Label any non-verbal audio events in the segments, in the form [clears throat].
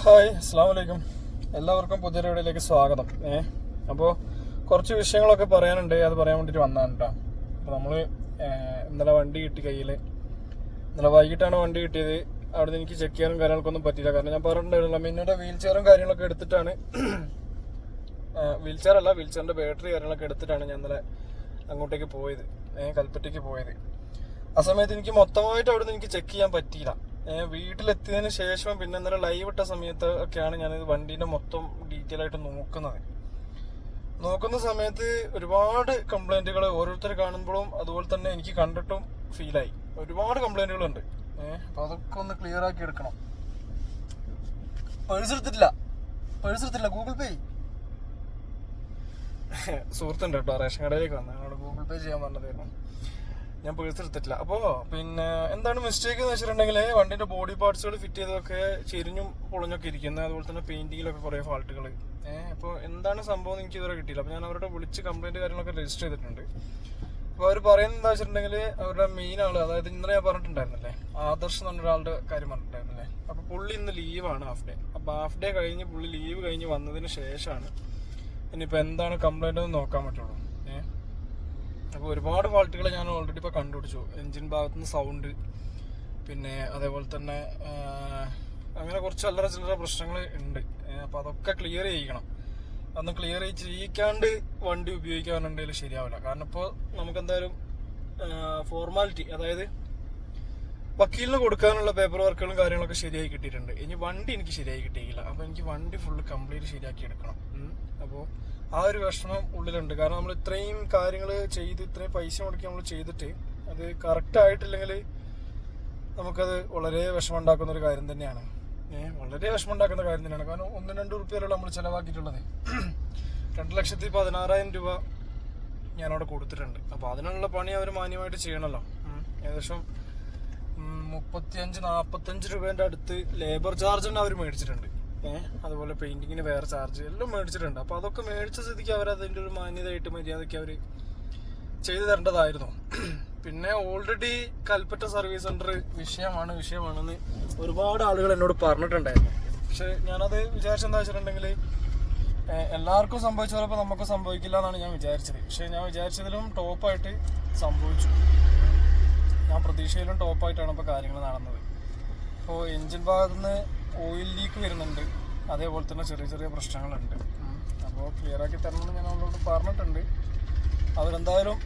Hi അസ്സാം വലൈക്കും എല്ലാവർക്കും പുതിയൊരു വീഡിയോയിലേക്ക് സ്വാഗതം. ഏ അപ്പോൾ കുറച്ച് വിഷയങ്ങളൊക്കെ പറയാനുണ്ട്. അത് പറയാൻ വേണ്ടിയിട്ട് വന്നതാണ് കേട്ടോ അപ്പോൾ നമ്മൾ ഇന്നലെ വണ്ടി കിട്ടി കയ്യിൽ ഇന്നലെ വൈകിട്ടാണ് വണ്ടി കിട്ടിയത്. അവിടെ എനിക്ക് ചെക്ക് ചെയ്യാനും കാര്യങ്ങൾക്കൊന്നും പറ്റിയില്ല. കാരണം ഞാൻ പറഞ്ഞിട്ടുണ്ടായിരുന്നില്ല മിന്നയുടെ വീൽ ചെയറും കാര്യങ്ങളൊക്കെ എടുത്തിട്ടാണ്. വീൽ ചെയർ അല്ല വീൽ ചെയറിന്റെ ബാറ്ററി കാര്യങ്ങളൊക്കെ എടുത്തിട്ടാണ് ഞാൻ ഇന്നലെ അങ്ങോട്ടേക്ക് പോയത്. കൽപ്പറ്റയ്ക്ക് പോയത്. ആ സമയത്ത് എനിക്ക് മൊത്തമായിട്ട് അവിടെ നിന്ന് എനിക്ക് ചെക്ക് ചെയ്യാൻ പറ്റിയില്ല. വീട്ടിലെത്തിയതിന് ശേഷം പിന്നെ ഇന്നലെ ലൈവ് ഇട്ട സമയത്ത് ഒക്കെയാണ് ഞാൻ വണ്ടീന്റെ മൊത്തം ഡീറ്റെയിൽ ആയിട്ട് നോക്കുന്നത്. നോക്കുന്ന സമയത്ത് ഒരുപാട് കംപ്ലൈന്റുകൾ ഓരോരുത്തർ കാണുമ്പോഴും അതുപോലെ തന്നെ എനിക്ക് കണ്ടിട്ടും ഫീലായി ഒരുപാട് കംപ്ലൈന്റുകളുണ്ട് ഏഹ് അതൊക്കെ ഒന്ന് ക്ലിയർ ആക്കി എടുക്കണം. പേഴ്സ് എടുത്തിട്ടില്ല. ഗൂഗിൾ പേ [laughs] സുഹൃത്തുണ്ട് കേട്ടോ. റേഷൻ കടയിലേക്ക് വന്നു ഗൂഗിൾ പേ ചെയ്യാൻ പറഞ്ഞതായിരുന്നു. ഞാൻ പേഴ്സ് എടുത്തിട്ടില്ല അപ്പോ പിന്നെ എന്താണ് മിസ്റ്റേക്ക് എന്ന് വെച്ചിട്ടുണ്ടെങ്കിൽ വണ്ടിന്റെ ബോഡി പാർട്സുകൾ ഫിറ്റ് ചെയ്തതൊക്കെ ചെരിഞ്ഞും പൊളിഞ്ഞൊക്കെ ഇരിക്കുന്നത് അതുപോലെ തന്നെ പെയിന്റിങ്ങിലൊക്കെ കുറേ ഫാൾട്ടുകൾ ഏഹ് അപ്പോൾ എന്താണ് സംഭവം എനിക്ക് ഇതുവരെ കിട്ടിയില്ല. അപ്പോൾ ഞാൻ അവരുടെ വിളിച്ച് കംപ്ലൈന്റ് കാര്യങ്ങളൊക്കെ രജിസ്റ്റർ ചെയ്തിട്ടുണ്ട്. അപ്പോൾ അവർ പറയുന്നത് എന്താ വെച്ചിട്ടുണ്ടെങ്കിൽ അവരുടെ മെയിൻ ആൾ അതായത് ഇന്നലെ ഞാൻ പറഞ്ഞിട്ടുണ്ടായിരുന്നില്ലേ ആദർശ് എന്ന് പറഞ്ഞ ഒരാളുടെ കാര്യം പറഞ്ഞിട്ടുണ്ടായിരുന്നില്ലേ. അപ്പോൾ പുള്ളി ഇന്ന് ലീവാണ് ഹാഫ് ഡേ അപ്പോൾ ഹാഫ് ഡേ കഴിഞ്ഞ് പുള്ളി ലീവ് കഴിഞ്ഞ് വന്നതിന് ശേഷമാണ് ഇനിയിപ്പോൾ എന്താണ് കംപ്ലൈന്റ് എന്ന് നോക്കാൻ പറ്റുള്ളൂ. അപ്പോൾ ഒരുപാട് ക്വാളിറ്റികൾ ഞാൻ ഓൾറെഡി ഇപ്പോൾ കണ്ടുപിടിച്ചു. എൻജിൻ ഭാഗത്തുനിന്ന് സൗണ്ട് പിന്നെ അതേപോലെ തന്നെ അങ്ങനെ കുറച്ച് അല്ലറ ചില്ലറ പ്രശ്നങ്ങൾ ഉണ്ട്. അപ്പോൾ അതൊക്കെ ക്ലിയർ ചെയ്യിക്കണം. അതൊന്ന് ക്ലിയർ ചെയ്യിക്കാണ്ട് വണ്ടി ഉപയോഗിക്കാൻ ഉപയോഗിക്കാനുണ്ടെങ്കിൽ ശരിയാവില്ല. കാരണം ഇപ്പോൾ നമുക്ക് എന്തായാലും ഫോർമാലിറ്റി അതായത് വക്കീലിന് കൊടുക്കാനുള്ള പേപ്പർ വർക്കുകളും കാര്യങ്ങളൊക്കെ ശരിയായി കിട്ടിയിട്ടുണ്ട്. ഇനി വണ്ടി എനിക്ക് ശരിയായി കിട്ടിയില്ല അപ്പോൾ എനിക്ക് വണ്ടി ഫുള്ള് കംപ്ലീറ്റ് ശരിയാക്കി എടുക്കണം. അപ്പോൾ ആ ഒരു വിഷമം ഉള്ളിലുണ്ട്. കാരണം നമ്മൾ ഇത്രയും കാര്യങ്ങൾ ചെയ്ത് ഇത്രയും പൈസ മുടക്കി നമ്മൾ ചെയ്തിട്ട് അത് കറക്റ്റ് ആയിട്ടില്ലെങ്കിൽ നമുക്കത് വളരെ വിഷമം ഉണ്ടാക്കുന്ന ഒരു കാര്യം തന്നെയാണ്. ഏഹ് വളരെ വിഷമം ഉണ്ടാക്കുന്ന കാര്യം തന്നെയാണ്. കാരണം ഒന്ന് രണ്ട് റുപ്യയിലുള്ള നമ്മൾ ചിലവാക്കിയിട്ടുള്ളത്. [clears throat] രണ്ട് ലക്ഷത്തി പതിനാറായിരം രൂപ ഞാനവിടെ കൊടുത്തിട്ടുണ്ട്. അപ്പോൾ അതിനുള്ള പണി അവർ മാന്യമായിട്ട് ചെയ്യണമല്ലോ. ഏകദേശം മുപ്പത്തിയഞ്ച് നാൽപ്പത്തഞ്ച് രൂപേന്റെ അടുത്ത് ലേബർ ചാർജ് തന്നെ അവർ മേടിച്ചിട്ടുണ്ട്. ഏഹ് അതുപോലെ പെയിന്റിങ്ങിന് വേറെ ചാർജ് എല്ലാം മേടിച്ചിട്ടുണ്ട്. അപ്പോൾ അതൊക്കെ മേടിച്ച സ്ഥിതിക്ക് അവർ അതിന്റെ ഒരു മാന്യതയായിട്ട് മര്യാദയ്ക്ക് അവർ ചെയ്തു തരേണ്ടതായിരുന്നു. പിന്നെ ഓൾറെഡി കൽപ്പറ്റ സർവീസ് സെന്റർ വിഷയമാണ് വിഷയമാണെന്ന് ഒരുപാട് ആളുകൾ എന്നോട് പറഞ്ഞിട്ടുണ്ടായിരുന്നു. പക്ഷെ ഞാനത് വിചാരിച്ചെന്താ വെച്ചിട്ടുണ്ടെങ്കിൽ എല്ലാവർക്കും സംഭവിച്ച നമുക്ക് സംഭവിക്കില്ല എന്നാണ് ഞാൻ വിചാരിച്ചത്. പക്ഷെ ഞാൻ വിചാരിച്ചതിലും ടോപ്പായിട്ട് സംഭവിച്ചു. ഞാൻ പ്രതീക്ഷയിലും ടോപ്പായിട്ടാണ് ഇപ്പോൾ കാര്യങ്ങൾ നടന്നത്. ഇപ്പോൾ എൻജിൻ ഭാഗത്ത് നിന്ന് ഓയിൽ ലീക്ക് വരുന്നുണ്ട്. അതേപോലെ തന്നെ ചെറിയ ചെറിയ പ്രശ്നങ്ങളുണ്ട്. അപ്പോൾ ക്ലിയർ ആക്കി തരണമെന്ന് ഞാൻ അവരോട് പറഞ്ഞിട്ടുണ്ട്. അവരെന്തായാലും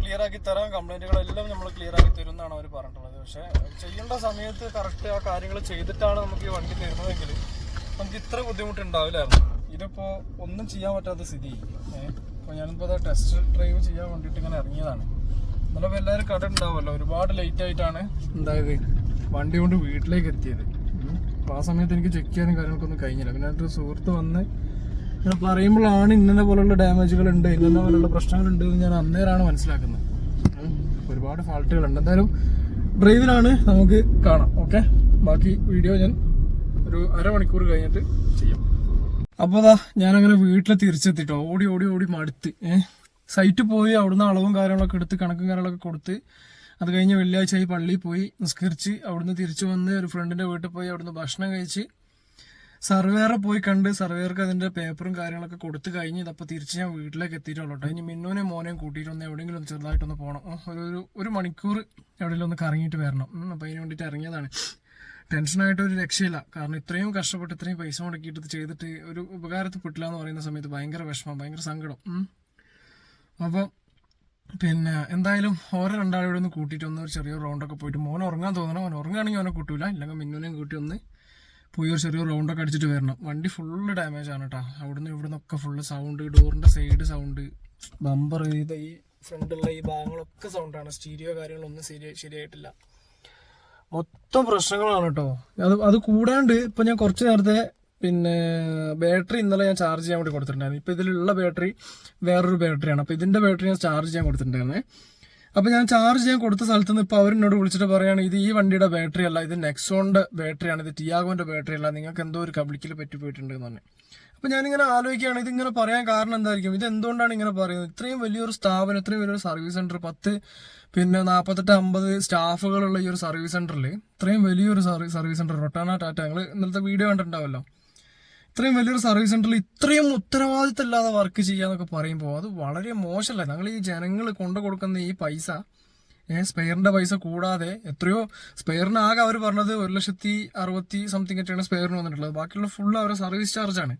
ക്ലിയർ ആക്കി തരാം. കംപ്ലൈന്റുകളെല്ലാം നമ്മൾ ക്ലിയർ ആക്കി തരും എന്നാണ് അവർ പറഞ്ഞിട്ടുള്ളത്. പക്ഷേ ചെയ്യേണ്ട സമയത്ത് കറക്റ്റ് ആ കാര്യങ്ങൾ ചെയ്തിട്ടാണ് നമുക്ക് ഈ വണ്ടി തരുന്നതെങ്കിൽ നമുക്ക് ഇത്ര ബുദ്ധിമുട്ടുണ്ടാവില്ലായിരുന്നു. ഇതിപ്പോൾ ഒന്നും ചെയ്യാൻ പറ്റാത്ത സ്ഥിതി. ഏഹ് അപ്പോൾ ഞാനിപ്പോൾ അത് ടെസ്റ്റ് ഡ്രൈവ് ചെയ്യാൻ വേണ്ടിയിട്ട് ഇങ്ങനെ ഇറങ്ങിയതാണ്. ഇപ്പോൾ എല്ലാവരും കട ഉണ്ടാവുമല്ലോ? ഒരുപാട് ലേറ്റ് ആയിട്ടാണ് ഉണ്ടായത്. വണ്ടി കൊണ്ട് വീട്ടിലേക്ക് എത്തിയത്. അപ്പൊ ആ സമയത്ത് എനിക്ക് ചെക്ക് ചെയ്യാനും കാര്യങ്ങൾക്കൊന്നും കഴിഞ്ഞില്ല. പിന്നെ ഒരു സുഹൃത്ത് വന്ന് ഇങ്ങനെ പറയുമ്പോഴാണ് ഇന്ന പോലുള്ള ഡാമേജുകൾ ഉണ്ട് ഇന്ന പോലുള്ള പ്രശ്നങ്ങളുണ്ട് എന്ന് ഞാൻ അന്നേരമാണ് മനസ്സിലാക്കുന്നത്. ഒരുപാട് ഫാൾട്ടുകൾ ഉണ്ട് എന്തായാലും ഡ്രൈവിലാണ് നമുക്ക് കാണാം. ഓക്കെ ബാക്കി വീഡിയോ ഞാൻ ഒരു അരമണിക്കൂർ കഴിഞ്ഞിട്ട് ചെയ്യാം. അപ്പോൾ അതാ ഞാനങ്ങനെ വീട്ടിൽ തിരിച്ചെത്തിട്ടോ. ഓടി ഓടി ഓടി മടുത്ത്. ഏഹ് സൈറ്റ് പോയി അവിടുന്ന് അളവും കാര്യങ്ങളൊക്കെ എടുത്ത് കണക്കും കാര്യങ്ങളൊക്കെ കൊടുത്ത് അത് കഴിഞ്ഞ് വെള്ളിയാഴ്ച ആയി പള്ളിയിൽ പോയി നിസ്കരിച്ച് അവിടുന്ന് തിരിച്ചു വന്ന് ഒരു ഫ്രണ്ടിന്റെ വീട്ടിൽ പോയി അവിടുന്ന് ഭക്ഷണം കഴിച്ച് സർവേറെ പോയി കണ്ട് സർവേർക്ക് അതിന്റെ പേപ്പറും കാര്യങ്ങളൊക്കെ കൊടുത്ത് കഴിഞ്ഞ് ഇതപ്പോൾ തിരിച്ച് ഞാൻ വീട്ടിലേക്ക് എത്തിയിട്ടുള്ളൂ കേട്ടോ ഇനി മിന്നുവിനെയും മോനെയും കൂട്ടിയിട്ട് ഒന്ന് എവിടെയെങ്കിലും ഒന്ന് ചെറുതായിട്ടൊന്ന് പോകണം ഒരു ഒരു മണിക്കൂർ എവിടെയെങ്കിലും ഒന്ന് കറങ്ങിയിട്ട് വരണം. അപ്പോൾ അതിന് വേണ്ടിയിട്ട് ഇറങ്ങിയതാണ്. ടെൻഷനായിട്ട് ഒരു രക്ഷയില്ല. കാരണം ഇത്രയും കഷ്ടപ്പെട്ട് ഇത്രയും പൈസ മുടക്കിയിട്ട് ചെയ്തിട്ട് ഒരു ഉപകാരത്തിൽ പെട്ടില്ല എന്ന് പറയുന്ന സമയത്ത് ഭയങ്കര വിഷമം ഭയങ്കര സങ്കടം. ഉം. അപ്പം പിന്നെ എന്തായാലും ഓരോ രണ്ടാളോട് ഒന്ന് കൂട്ടിയിട്ട് ഒന്ന് ചെറിയ റൗണ്ടൊക്കെ പോയിട്ട് മോൻ ഉറങ്ങാൻ തോന്നണം. അവൻ ഉറങ്ങുകയാണെങ്കിൽ അവനെ കൂട്ടൂല. ഇല്ലെങ്കിൽ മിന്നുനെയും കൂട്ടി ഒന്ന് പോയി ഒരു ചെറിയ റൗണ്ടൊക്കെ അടിച്ചിട്ട് വരണം. വണ്ടി ഫുള്ള് ഡാമേജ് ആണ് കേട്ടോ അവിടുന്ന് ഇവിടുന്ന് ഒക്കെ ഫുള്ള് സൗണ്ട് ഡോറിന്റെ സൈഡ് സൗണ്ട് ബമ്പർ ചെയ്ത ഈ ഫ്രണ്ടുള്ള ഈ ഭാഗങ്ങളൊക്കെ സൗണ്ടാണ് സ്റ്റീരിയോ കാര്യങ്ങളൊന്നും ശരി ശരിയായിട്ടില്ല. മൊത്തം പ്രശ്നങ്ങളാണ് കേട്ടോ അത് അത് കൂടാണ്ട് ഇപ്പം ഞാൻ കുറച്ച് നേരത്തെ പിന്നെ ബാറ്ററി ഇന്നലെ ഞാൻ ചാർജ് ചെയ്യാൻ വേണ്ടി കൊടുത്തിട്ടുണ്ടായിരുന്നു. ഇപ്പൊ ഇതിലുള്ള ബാറ്ററി വേറൊരു ബാറ്ററിയാണ്. അപ്പോൾ ഇതിന്റെ ബാറ്ററി ഞാൻ ചാർജ് ചെയ്യാൻ കൊടുത്തിട്ടുണ്ടായിരുന്നേ. അപ്പോൾ ഞാൻ ചാർജ് ചെയ്യാൻ കൊടുത്ത സ്ഥലത്ത് നിന്ന് ഇപ്പോൾ അവരെന്നോട് വിളിച്ചിട്ട് പറയുകയാണ് ഇത് ഈ വണ്ടിയുടെ ബാറ്ററി അല്ല ഇത് നെക്സോണിന്റെ ബാറ്ററിയാണ് ഇത് ടിയാഗോന്റെ ബാറ്ററി അല്ല നിങ്ങൾക്ക് എന്തോ ഒരു കബളിക്കിൽ പറ്റിപ്പോയിട്ടുണ്ട് എന്ന് പറഞ്ഞു. അപ്പോൾ ഞാനിങ്ങനെ ആലോചിക്കുകയാണ് ഇതിങ്ങനെ പറയാൻ കാരണം എന്തായിരിക്കും? ഇത് എന്തുകൊണ്ടാണ് ഇങ്ങനെ പറയുന്നത്? ഇത്രയും വലിയൊരു സ്ഥാപനം ഇത്രയും വലിയൊരു സർവീസ് സെന്റർ പത്ത് പിന്നെ നാൽപ്പത്തെട്ട് അമ്പത് സ്റ്റാഫുകളുള്ള ഈ ഒരു സർവീസ് സെന്ററിൽ ഇത്രയും വലിയൊരു സർവീസ് സെന്റർ റൊട്ടാന ടാറ്റ നിങ്ങൾ ഇന്നലത്തെ വീഡിയോ കണ്ടിട്ടുണ്ടാവല്ലോ. ഇത്രയും വലിയൊരു സർവീസ് സെന്ററിൽ ഇത്രയും ഉത്തരവാദിത്തം ഇല്ലാതെ വർക്ക് ചെയ്യാന്നൊക്കെ പറയുമ്പോൾ അത് വളരെ മോശമല്ല? ഞങ്ങൾ ഈ ജനങ്ങൾ കൊണ്ടു കൊടുക്കുന്ന ഈ പൈസ സ്പെയറിന്റെ പൈസ കൂടാതെ എത്രയോ സ്പെയറിന് ആകെ അവർ പറഞ്ഞത് ഒരു ലക്ഷത്തി അറുപത്തി സംതിങ് ഒക്കെയാണ് സ്പെയറിന് വന്നിട്ടുള്ളത്. ബാക്കിയുള്ള ഫുൾ അവരുടെ സർവീസ് ചാർജാണ്.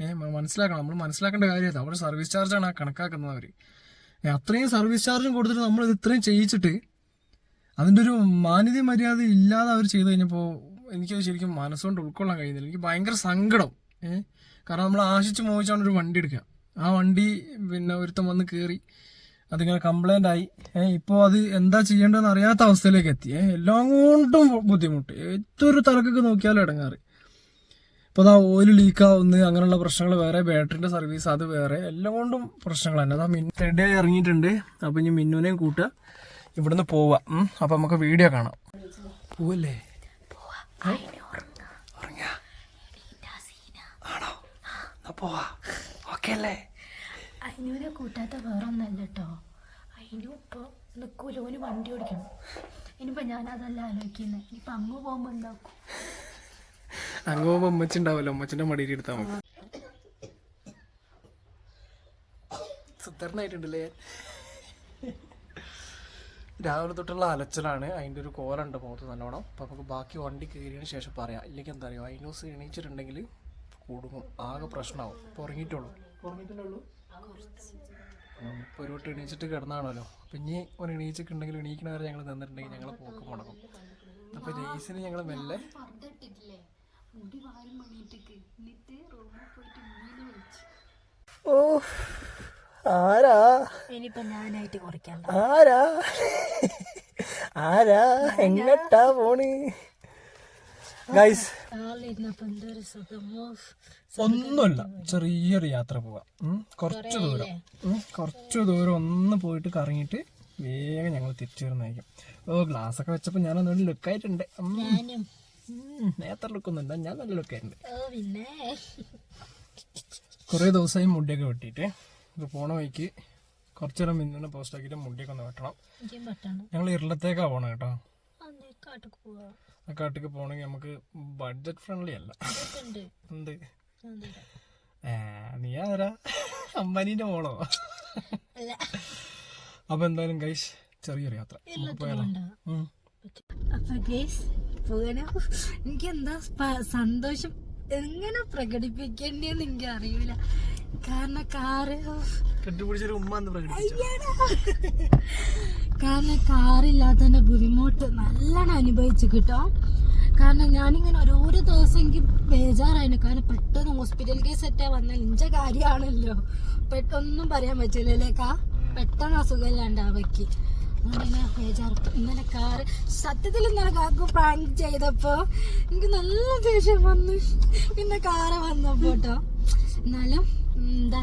ഏഹ് മനസ്സിലാക്കണം. നമ്മൾ മനസ്സിലാക്കേണ്ട കാര്യമില്ല. അവർ സർവീസ് ചാർജാണ് ആ കണക്കാക്കുന്നത് അവർ അത്രയും സർവീസ് ചാർജും കൊടുത്തിട്ട് നമ്മൾ ഇത് ഇത്രയും ചെയ്യിച്ചിട്ട് അതിന്റെ ഒരു മാന്യത മര്യാദ ഇല്ലാതെ അവർ ചെയ്തു കഴിഞ്ഞപ്പോൾ എനിക്ക് ശരിക്കും മനസ്സുകൊണ്ട് ഉൾക്കൊള്ളാൻ കഴിയുന്നില്ല. എനിക്ക് ഭയങ്കര സങ്കടം. കാരണം നമ്മൾ ആശിച്ച് മോഹിച്ചാണ് ഒരു വണ്ടി എടുക്കുക ആ വണ്ടി പിന്നെ ഒരുത്തം വന്ന് കയറി അതിങ്ങനെ കംപ്ലൈന്റ് ആയി. ഇപ്പോൾ അത് എന്താ ചെയ്യേണ്ടതെന്ന് അറിയാത്ത അവസ്ഥയിലേക്ക് എത്തി. എല്ലാം കൊണ്ടും ബുദ്ധിമുട്ട്. ഏതൊരു തലക്കൊക്കെ നോക്കിയാലും ഇടങ്ങാറ്. ഇപ്പോൾ അതാ ഓയിൽ ലീക്ക് ആവുന്നു അങ്ങനെയുള്ള പ്രശ്നങ്ങൾ വേറെ ബാറ്ററിന്റെ സർവീസ് അത് വേറെ എല്ലാം കൊണ്ടും പ്രശ്നങ്ങൾ തന്നെ. അതാ മിന്നു ആയി ഇറങ്ങിയിട്ടുണ്ട്. അപ്പോൾ ഇനി മിന്നുവിനെയും കൂട്ടുക. ഇവിടുന്ന് പോവാം. അപ്പോൾ നമുക്ക് വീഡിയോ കാണാം. പോവല്ലേ ഉറങ്ങിയാ? ആണോ എന്നാ പോവാ. ഓക്കെ അല്ലേ അതിനൂനെ കൂട്ടാത്ത വേറൊന്നല്ല കേട്ടോ അതിനും ഇപ്പോൾ നിൽക്കൂല ഓന് വണ്ടി ഓടിക്കണം. ഇനിയിപ്പോൾ ഞാൻ അതല്ല ആലോചിക്കുന്നത് ഇനിയിപ്പോൾ അങ്ങ് പോകുമ്പോൾ എന്താക്കും? അങ്ങ് പോകുമ്പോ ഉമ്മച്ചി ഉണ്ടാവല്ലോ ഉമ്മച്ചിന്റെ മടിയിൽ എടുത്താൽ മതി സുന്ദരനായിട്ടുണ്ടല്ലേ? രാവിലെ തൊട്ടുള്ള അലച്ചിലാണ്. അതിന്റെ ഒരു കോലുണ്ട് മുഖത്ത് നല്ലോണം. അപ്പം നമുക്ക് ബാക്കി വണ്ടി കയറിയതിന് ശേഷം പറയാം. ഇല്ലെങ്കിൽ എന്താ പറയുക ഐനൂസ് എണീച്ചിട്ടുണ്ടെങ്കിൽ കുടുങ്ങും ആകെ പ്രശ്നമാവും ഇപ്പോൾ ഉറങ്ങിയിട്ടുള്ളൂ ഉറങ്ങിയിട്ടുള്ളൂ ഇപ്പോൾ ഒരു വട്ടം എണീച്ചിട്ട് കിടന്നാണല്ലോ. അപ്പം ഇനി ഒരു എണീച്ചിട്ടുണ്ടെങ്കിൽ എണീക്കണ വരെ ഞങ്ങൾ തന്നിട്ടുണ്ടെങ്കിൽ ഞങ്ങൾ പോക്ക് മുടക്കും. അപ്പോൾ ജെയ്സിന് ഞങ്ങൾ മെല്ലെ ഓ ആരാ? ഞാനായിട്ട് കുറയ്ക്കണ്ട ആരാ? ആരാ? എങ്ങട്ടാ പോണ്? ഗൈസ് ഒന്നുമില്ല ചെറിയൊരു യാത്ര പോവാം. കുറച്ചു ദൂരം. കുറച്ചു കുറച്ച് ദൂരം ഒന്ന് പോയിട്ട് കറങ്ങിയിട്ട് വേഗം ഞങ്ങൾ തിരിച്ചു വരുന്നതായിരിക്കും. ഓ ഗ്ലാസ് ഒക്കെ വെച്ചപ്പോൾ ഞാൻ ഒന്നുകൂടി ലുക്കായിട്ടുണ്ട് നേത്ര നേരത്തെ ലുക്കൊന്നുണ്ട് ഞാൻ നല്ല ലുക്കായിട്ടുണ്ട് കുറേ ദിവസമായി മുടിയൊക്കെ വെട്ടിയിട്ട്. ഇത് പോണ വഴിക്ക് കുറച്ചു നേരം മിന്നിനെ പോസ്റ്റ് ആക്കിയിട്ട് മുടിയൊക്കെ ഒന്ന് വെട്ടണം. ഞങ്ങൾ ഇരുളത്തേക്കാ പോണ കേട്ടോ. കാട്ടിക്ക് പോവാ. കാട്ടിക്ക് പോകണമെങ്കിൽ നമുക്ക് ബഡ്ജറ്റ് ഫ്രണ്ട്ലി അല്ല. ഉണ്ട്. നീ ആരാ? അമ്മനീന്റെ മോളോ? അപ്പൊ എന്തായാലും ഗൈസ് ചെറിയൊരു യാത്ര. പോയാലോ. അപ്പൊ ഗൈസ് പോകാനോ? എനിക്ക് എന്താ സന്തോഷം? എങ്ങനെ പ്രകടിപ്പിക്കേണ്ടെന്ന് എനിക്ക് അറിയില്ല കെട്ടിപ്പിടിച്ചൊരു ഉമ്മ എന്ന് പ്രകടിപ്പിച്ചു. കാരണം കാറില്ലാത്തതിന്റെ ബുദ്ധിമുട്ട് നല്ലോണം അനുഭവിച്ചു കിട്ടോ. കാരണം ഞാനിങ്ങനെ ഓരോരോ ദിവസം എനിക്ക് ബേജാറായിരുന്നു കാരണം പെട്ടെന്ന് ഹോസ്പിറ്റൽ കേസ് സെറ്റാ വന്ന ഇഞ്ച കാര്യമാണല്ലോ. പെട്ടെന്നും പറയാൻ പറ്റില്ലല്ലേ കാ? പെട്ടെന്ന് അസുഖമില്ലാണ്ട് അവയ്ക്ക് അങ്ങനെ ബേജാറ്. ഇന്നലെ കാറ് സത്യത്തിൽ ഇന്നലെ കാക്കു പ്രാങ്ക് ചെയ്തപ്പോ എനിക്ക് നല്ല ദേഷ്യം വന്നു. പിന്നെ കാറ് വന്നപ്പോ കേട്ടോ. എന്നാലും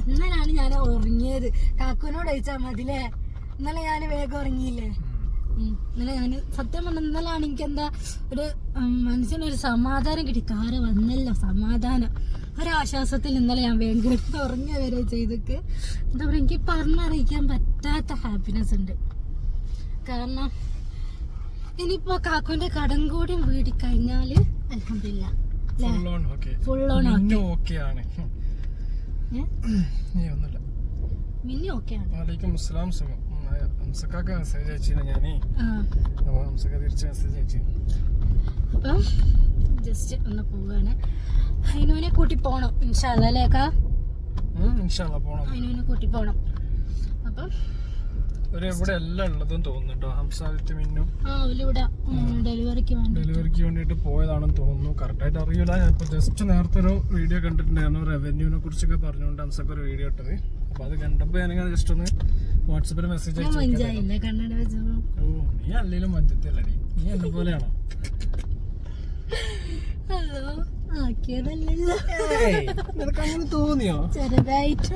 ഇന്നലാണ് ഞാൻ ഉറങ്ങിയത്. കാക്കുവിനോട് ചോദിച്ചാൽ മതിലേ? ഇന്നലെ ഞാൻ വേഗം ഉറങ്ങിയില്ലേ? ഇന്നലെ ഞാൻ സത്യം പറഞ്ഞ ഇന്നലാണ് എനിക്ക് എന്താ ഒരു മനസ്സിനൊരു സമാധാനം കിട്ടി. കാറ് വന്നല്ലോ സമാധാനം. ഒരാശ്വാസത്തിൽ ഇന്നലെ ഞാൻ വേഗം [laughs] ഉറങ്ങുക വരെ ചെയ്തൊക്കെ. എന്താ പറയുക എനിക്ക് പറഞ്ഞറിയിക്കാൻ പറ്റാത്ത ഹാപ്പിനെസ് ഉണ്ട്. കാരണം ഇനിയിപ്പോ കാക്കുവിന്റെ കടം കൂടി വീടി കഴിഞ്ഞാൽ അലഹമില്ല full on okay full on Minnu okay ആണ്. ഒന്നുമില്ല. മിന്നി ഓക്കെ ആണ്. വാലേക്കും അസ്സലാം സുഖം. ഹംസക്കാക്ക് മെസ്സേജ് അയച്ചില്ല ഞാനേ. അപ്പോൾ ഹംസക്ക തിരിച്ച് മെസ്സേജ് അയച്ചു. അപ്പം ജസ്റ്റ് ഒന്ന് പോവാണ്. ഹൈനുവിനെ കൂട്ടി പോണം ഇൻഷാല്ലേക്കാ ഇൻഷാല്ല പോണം. ഹൈനുവിനെ കൂട്ടി പോണം. അപ്പം എവിടെ എല്ലാം ഉള്ളതും തോന്നുന്നുണ്ടോ? ഹംസാദിത്യ മിന്നു. ഡെലിവറിക്ക് ഡെലിവറിക്ക് വേണ്ടിയിട്ട് പോയതാണെന്ന് തോന്നുന്നു. കറക്റ്റായിട്ട് അറിയില്ല ഇപ്പൊ ജസ്റ്റ് നേരത്തെ ഒരു വീഡിയോ കണ്ടിട്ടുണ്ടായിരുന്നു. റവന്യൂവിനെ കുറിച്ചൊക്കെ പറഞ്ഞുകൊണ്ട് ഹംസക്ക് ഒരു വീഡിയോ ഇട്ടത്. അപ്പൊ അത് കണ്ടപ്പോ ഞാനിങ്ങനെ ജസ്റ്റ് ഒന്ന് വാട്സപ്പിൽ മെസ്സേജ് ഓ നീ അല്ലെങ്കിലും മദ്യത്തിലടി. നീ എന്നെ പോലെയാണോ? ഹലോ നിനക്ക് അങ്ങനെ തോന്നിയോ? ചെറുതായിട്ട്.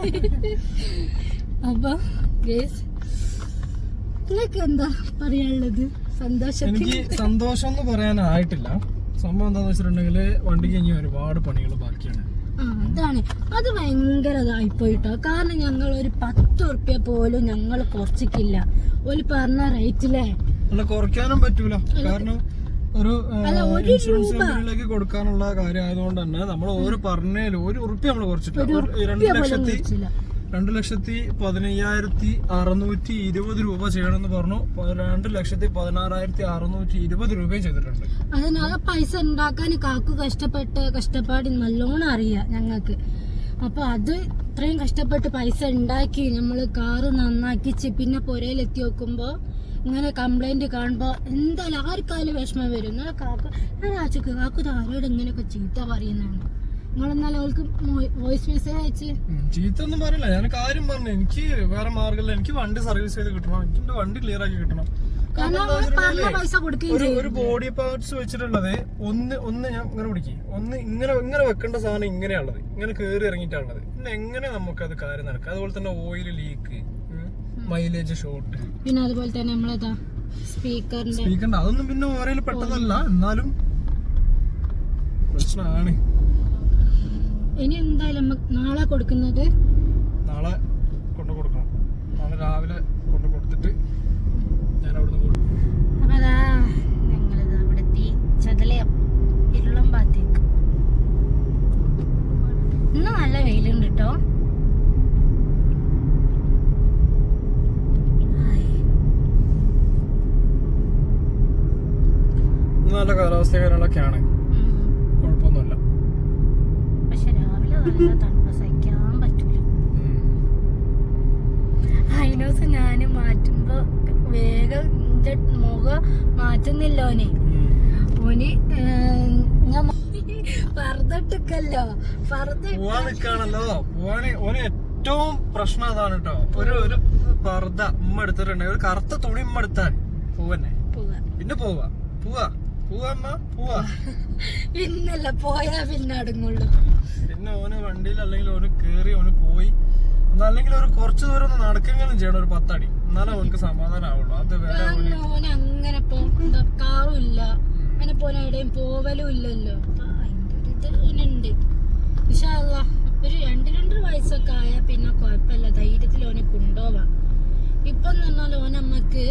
അപ്പൊ ഗേസ് നിങ്ങൾക്ക് എന്താ പറയാനുള്ളത്? സന്തോഷത്തിൽ എനിക്ക് സന്തോഷം എന്ന് പറയാനായിട്ടില്ല. സംഭവം എന്താന്ന് വെച്ചിട്ടുണ്ടെങ്കിൽ വണ്ടിക്ക് ഇനി ഒരുപാട് പണികൾ ബാക്കിയാണ്. അതാണ്. അത് ഭയങ്കര ഇതായിപ്പോയിട്ടോ കാരണം ഞങ്ങൾ ഒരു പത്ത് ഉറുപ്പ്യ പോലും ഞങ്ങൾ കുറച്ചിക്കില്ല ഒരു പറഞ്ഞ റേറ്റിലെ. അല്ല കുറയ്ക്കാനും പറ്റൂല. കാരണം ഒരു ഒരു ഇൻഷുറൻസ് കമ്പനിയിലേക്ക് കൊടുക്കാനുള്ള കാര്യം ആയതുകൊണ്ട് തന്നെ നമ്മൾ ഓരോ പറഞ്ഞാലും ഒരു ഉറുപ്പ്യ നമ്മൾ കുറച്ചിട്ടില്ല. ഒരു രണ്ട് ലക്ഷത്തി രണ്ട് ലക്ഷത്തി പതിനയ്യായിരത്തി അറുന്നൂറ്റി ഇരുപത് രൂപ ചെയ്യണമെന്ന് പറഞ്ഞു. രണ്ട് ലക്ഷത്തി പതിനാറായിരത്തി അറുന്നൂറ്റി ഇരുപത് രൂപയും ചെയ്തിട്ടുണ്ട്. അതിനാകെ പൈസ ഉണ്ടാക്കാൻ കാക്കു കഷ്ടപ്പെട്ട് കഷ്ടപ്പാട് നല്ലോണം അറിയാം ഞങ്ങൾക്ക്. അപ്പൊ അത് ഇത്രയും കഷ്ടപ്പെട്ട് പൈസ ഉണ്ടാക്കി നമ്മൾ കാറ് നന്നാക്കിച്ച് പിന്നെ പുരയിലെത്തി നോക്കുമ്പോ ഇങ്ങനെ കംപ്ലൈന്റ് കാണുമ്പോ എന്തായാലും ആർക്കായാലും വിഷമം വരും. എന്നാലും കാക്കു ഞാൻ ആച്ചു കാക്കു താരോട് ഇങ്ങനെയൊക്കെ ചീത്ത പറയുന്നതാണ് നിങ്ങളെന്നാലും അവൾക്ക് വോയിസ് മെസ്സേജ് അയച്ച്. ചീത്തൊന്നും പറയില്ല. ഞാൻ കാര്യം പറഞ്ഞു. എനിക്ക് വേറെ മാർഗമില്ല എനിക്ക് വണ്ടി സർവീസ് ചെയ്ത് കിട്ടണം. എനിക്ക് എന്റെ വണ്ടി ക്ലിയർ ആക്കി കിട്ടണം. ഒരു ബോഡി പാർട്സ് വെച്ചിട്ടുള്ളത് ഒന്ന് ഒന്ന് ഞാൻ ഇങ്ങനെ പിടിക്കും. ഒന്ന് ഇങ്ങനെ ഇങ്ങനെ വെക്കേണ്ട സാധനം ഇങ്ങനെയാണുള്ളത്. ഇങ്ങനെ കയറി ഇറങ്ങിയിട്ടാണുള്ളത്. പിന്നെ എങ്ങനെ നമുക്ക് അത് കാര്യം നടക്കുക അതുപോലെ തന്നെ ഓയിൽ ലീക്ക് മൈലേജ് ഷോർട്ട് പിന്നെ അതുപോലെ തന്നെ നമ്മളതാ? സ്പീക്കറിന്റെ സ്പീക്കറിന്റെ അതൊന്നും പിന്നെ ഓരോ പെട്ടതല്ല. എന്നാലും പ്രശ്നമാണ്. ഇനി എന്തായാലും നാളെ കൊടുക്കുന്നത്? നാളെ കൊണ്ടു കൊടുക്കണം. നാളെ രാവിലെ കൊണ്ടു കൊടുത്തിട്ട് ഞാൻ അവിടുന്ന് കൊടുക്കും. അപ്പൊ അതാ ഞങ്ങളിത് അവിടെ എത്തി. ചതലയം ഇരുളം ഭാഗത്തേക്ക്. ഇന്ന് നല്ല വെയിലുണ്ട് കേട്ടോ നല്ല കാലാവസ്ഥ കാര്യങ്ങളൊക്കെയാണ് കുഴപ്പമൊന്നുമില്ല പക്ഷെ രാവിലെ നല്ല തണുപ്പ് സഹിക്കാൻ പറ്റൂല. ഹൈനോസ് ഞാൻ മാറ്റുമ്പോ വേഗം മുഖം മാറ്റുന്നില്ല ഓനെ. ഓന് ഞാൻ പറന്നിട്ടിക്കല്ലോ പറന്ന് പോവാൻ നിക്കാണല്ലോ. പോവാന് ഓന് ഏറ്റവും പ്രശ്നം അതാണ് കേട്ടോ ഒരു ഒരു പർദ്ദ ഉമ്മ എടുത്തിട്ടുണ്ട് ഒരു കറുത്ത തുണി ഉമ്മ എടുത്താൽ പോവന്നെ. പോവാ. പിന്നെ പോവാ. പോവാ. പോവാ അമ്മ പോവാ. പിന്നല്ല പോയാ പിന്നെ അടങ്ങുള്ളൂ. പിന്നെ ഓന് വണ്ടിയിൽ അല്ലെങ്കിൽ ഓന് കേറി ഓന് പോയി. എന്നല്ലെങ്കിൽ ഒരു കുറച്ചു ദൂരം ഒന്ന് നടക്കെങ്കിലും ചെയ്യണം ഒരു പത്തടി. എന്നാലേ ഓനക്ക് സമാധാനം ആവുള്ളൂ അത് വേറെ ഓന് അങ്ങനെ കാറും ഇല്ല. അങ്ങനെ പോലെ എവിടെയും പോവലും ഇല്ലല്ലോ. അതിന്റെ ഒരു ഇത് ഒരു രണ്ട് രണ്ടര വയസ്സൊക്കെ ആയ പിന്നെ കുഴപ്പമില്ല. ധൈര്യത്തിൽ ഓനെ കൊണ്ടുപോവാം. ഇപ്പം എന്ന് പറഞ്ഞാൽ ഓനമ്മക്ക്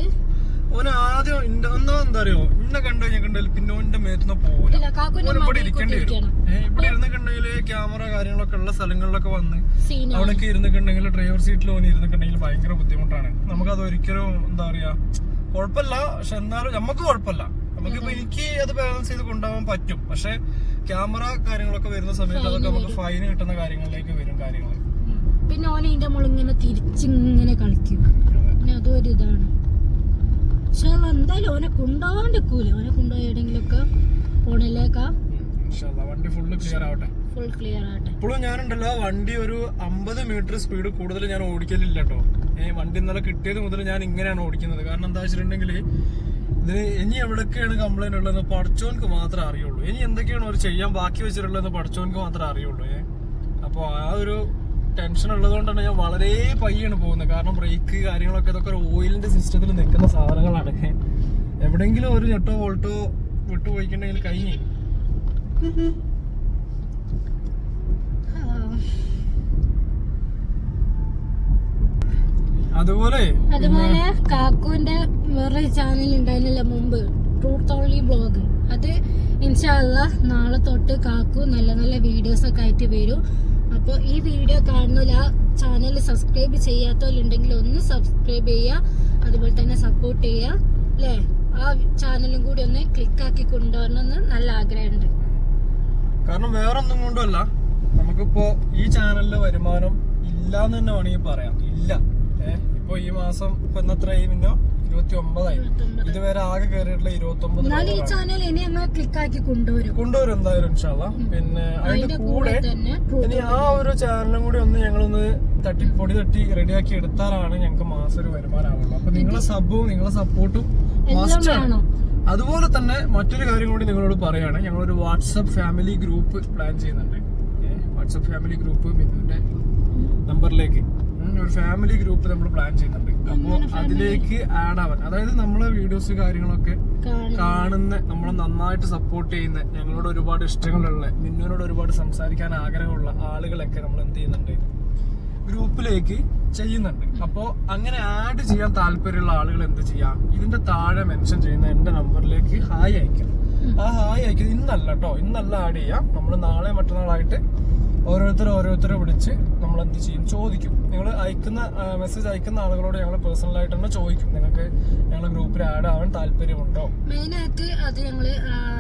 ഓന് ആദ്യം ഇന്റെ എന്താ അറിയോ ഇന്നെ കണ്ടു? കഴിഞ്ഞാൽ കണ്ടാൽ പിന്നെ ഓന്റെ മേത്തുനിന്ന് കാക്കുന്റെ ഓന് ഇവിടെ ഇരിക്കേണ്ടി വരും. ഇവിടെ ഇരുന്ന് ഇവിടെ ക്യാമറ കാര്യങ്ങളൊക്കെ ഉള്ള സ്ഥലങ്ങളിലൊക്കെ വന്ന് അവിടേക്ക് ഇരുന്നിട്ടുണ്ടെങ്കിൽ ഡ്രൈവർ സീറ്റിൽ ഓന് ഇരുന്നിട്ടുണ്ടെങ്കിൽ ഭയങ്കര ബുദ്ധിമുട്ടാണ്. നമുക്കത് ഒരിക്കലും എന്താ പറയാ കുഴപ്പമില്ല. പക്ഷെ എന്നാലും നമുക്ക് കുഴപ്പമില്ല. നമുക്കിപ്പോ എനിക്ക് അത് ബാലൻസ് ചെയ്ത് കൊണ്ടുപോകാൻ പറ്റും. പക്ഷെ ക്യാമറ കാര്യങ്ങളൊക്കെ വരുന്ന സമയത്ത് അതൊക്കെ നമുക്ക് ഫൈൻ കിട്ടുന്ന കാര്യങ്ങളിലേക്ക് വരും കാര്യങ്ങൾ പിന്നെ ഓനെ ഇതിന്റെ മുകളിങ്ങനെ തിരിച്ചിങ്ങനെ കളിക്കും. പിന്നെ അതും ഒരു ഇതാണ്. പക്ഷെ എന്തായാലും ഓനെ കൊണ്ടുപോകാണ്ടിക്കൂല ഓനെ കൊണ്ടുപോയി എവിടെയെങ്കിലുമൊക്കെ ഫോണിലേക്കാ വണ്ടി ഫുള്ള് ക്ലിയർ ആവട്ടെ. ഫുൾ ക്ലിയർ ആട്ടെ ഇപ്പോഴും ഞാനുണ്ടല്ലോ വണ്ടി ഒരു അമ്പത് മീറ്റർ സ്പീഡ് കൂടുതൽ ഞാൻ ഓടിക്കലില്ല കേട്ടോ ഏഹ് വണ്ടി ഇന്നലെ കിട്ടിയത് മുതൽ ഞാൻ ഇങ്ങനെയാണ് ഓടിക്കുന്നത്. കാരണം എന്താ വെച്ചിട്ടുണ്ടെങ്കിൽ ഇതിന് ഇനി എവിടൊക്കെയാണ് കംപ്ലൈന്റ് ഉള്ളതെന്ന് പഠിച്ചോൻക്ക് മാത്രമേ അറിയുള്ളൂ. ഇനി എന്തൊക്കെയാണ് അവർ ചെയ്യാൻ ബാക്കി വെച്ചിട്ടുള്ളതെന്ന് പഠിച്ചോൻക്ക് മാത്രമേ അറിയുള്ളൂ ഏഹ് അപ്പോൾ ആ ഒരു ടെൻഷൻ ഉള്ളതുകൊണ്ടാണ് ഞാൻ വളരെ പയ്യാണ് പോകുന്നത്. കാരണം ബ്രേക്ക് കാര്യങ്ങളൊക്കെ ഇതൊക്കെ ഒരു ഓയിലിന്റെ സിസ്റ്റത്തിൽ നിൽക്കുന്ന സാധനങ്ങളാണ്. എവിടെയെങ്കിലും ഒരു ഞെട്ടോ വോൾട്ടോ വിട്ടുപോയിക്കുണ്ടെങ്കിൽ കഴിഞ്ഞു അതുപോലെ അതുപോലെ കാക്കുവിന്റെ വേറെ ചാനൽ ഉണ്ടായിരുന്നില്ല മുമ്പ്. ട്രൂത്ത് ഓൺലി ബ്ലോഗ് അത് ഇൻഷാല്ല നാളെ തൊട്ട് കാക്കു നല്ല നല്ല വീഡിയോസ് ഒക്കെ ആയിട്ട് വരും. അപ്പോൾ ഈ വീഡിയോ കാണുന്നില്ല ചാനൽ സബ്സ്ക്രൈബ് ചെയ്യാത്തവരുണ്ടെങ്കിൽ ഒന്ന് സബ്സ്ക്രൈബ് ചെയ്യുക അതുപോലെ തന്നെ സപ്പോർട്ട് ചെയ്യുക അല്ലേ? ആ ചാനലും കൂടി ഒന്ന് ക്ലിക്ക് ആക്കി കൊണ്ടുവരണമെന്ന് നല്ല ആഗ്രഹമുണ്ട്. കാരണം വേറൊന്നും കൊണ്ടുമല്ല നമുക്കിപ്പോ ഈ ചാനലിലെ വരുമാനം ഇല്ലാന്ന് തന്നെ വേണമെങ്കിൽ പറയാം. ഇല്ല. ഏഹ് ഇപ്പൊ ഈ മാസം ഇപ്പൊ എന്നത്രയായി മിന്നോ ഇരുപത്തി ഒമ്പതായി. ഇതുവരെ ആകെ കയറിയിട്ടുള്ള ഇരുപത്തി ഒമ്പത് എന്നാലും ഈ ചാനൽ ഇനി അങ്ങ് ക്ലിക്ക് ആക്കി കൊണ്ടുവരും? കൊണ്ടുവരും എന്തായാലും ഇൻഷാല്ല പിന്നെ അതിന്റെ കൂടെ ഇനി ആ ഒരു ചാനലും കൂടി ഒന്ന് ഞങ്ങളൊന്ന് തട്ടി പൊടി തട്ടി റെഡിയാക്കി എടുത്താലാണ് ഞങ്ങൾക്ക് മാസം ഒരു വരുമാനമാവുള്ളൂ. അപ്പൊ നിങ്ങളെ സബും നിങ്ങളെ സപ്പോർട്ടും എല്ലാം മസ്റ്റ് ആണ്. വേണം. അതുപോലെ തന്നെ മറ്റൊരു കാര്യം കൂടി നിങ്ങളോട് പറയാണ്. ഞങ്ങളൊരു വാട്സപ്പ് ഫാമിലി ഗ്രൂപ്പ് പ്ലാൻ ചെയ്യുന്നുണ്ട്. വാട്സപ്പ് ഫാമിലി ഗ്രൂപ്പ് മിന്നുവിന്റെ നമ്പറിലേക്ക് ഉം, ഒരു ഫാമിലി ഗ്രൂപ്പ് നമ്മൾ പ്ലാൻ ചെയ്യുന്നുണ്ട്. അപ്പോൾ അതിലേക്ക് ആഡ് ആവാൻ. അതായത് നമ്മളെ വീഡിയോസ് കാര്യങ്ങളൊക്കെ കാണുന്ന നമ്മളെ നന്നായിട്ട് സപ്പോർട്ട് ചെയ്യുന്ന ഞങ്ങളോട് ഒരുപാട് ഇഷ്ടങ്ങളുള്ള മിന്നുവിനോട് ഒരുപാട് സംസാരിക്കാൻ ആഗ്രഹമുള്ള ആളുകളൊക്കെ നമ്മൾ എന്ത് ചെയ്യുന്നുണ്ട്? ഗ്രൂപ്പിലേക്ക് ചെയ്യുന്നുണ്ട്. അപ്പോൾ അങ്ങനെ ആഡ് ചെയ്യാൻ താല്പര്യമുള്ള ആളുകൾ എന്ത് ചെയ്യാം? ഇതിന്റെ താഴെ മെൻഷൻ ചെയ്യുന്ന എന്റെ നമ്പറിലേക്ക് ഹായ് അയക്കാം ആ ഹായ് അയക്കുന്നത് ഇന്നല്ല കേട്ടോ ഇന്നല്ല ആഡ് ചെയ്യാം. നമ്മൾ നാളെ മറ്റന്നാളായിട്ട് ഓരോരുത്തർ ഓരോരുത്തരെ വിളിച്ച് നമ്മൾ എന്ത് ചെയ്യും? ചോദിക്കും. നിങ്ങൾ അയക്കുന്ന മെസ്സേജ് അയക്കുന്ന ആളുകളോട് ഞങ്ങൾ പേഴ്സണലായിട്ട് തന്നെ ചോദിക്കും. നിങ്ങൾക്ക് ഞങ്ങളുടെ ഗ്രൂപ്പിൽ ആഡ് ആവാൻ താല്പര്യമുണ്ടോ? മെയിനായിട്ട് അത് ഞങ്ങൾ